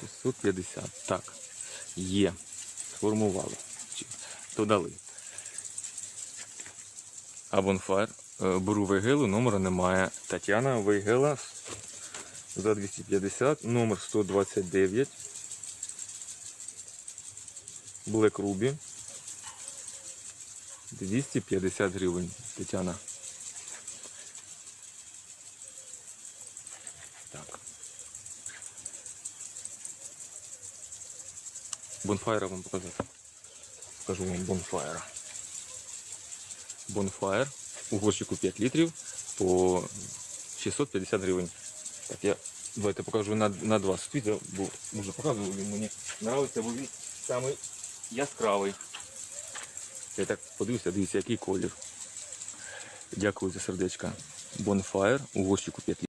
650. Так. Є. Сформували. Додали. А бонфайр. Е, Беру Вейгелу, номера немає. Тетяна Вейгела за 250, номер 129. Black Ruby. 250 гривень. Тетяна. Так. Бонфайра вам показати. Покажу вам бонфайра. Бонфайр у горщику 5 літрів по 650 гривень. Так, я давайте покажу на, на два світа, бо вже показував, він мені подобається, бо він самий яскравий. Я так подивився, дивіться, який колір. Дякую за сердечка. Бонфайр у горщику 5 літрів.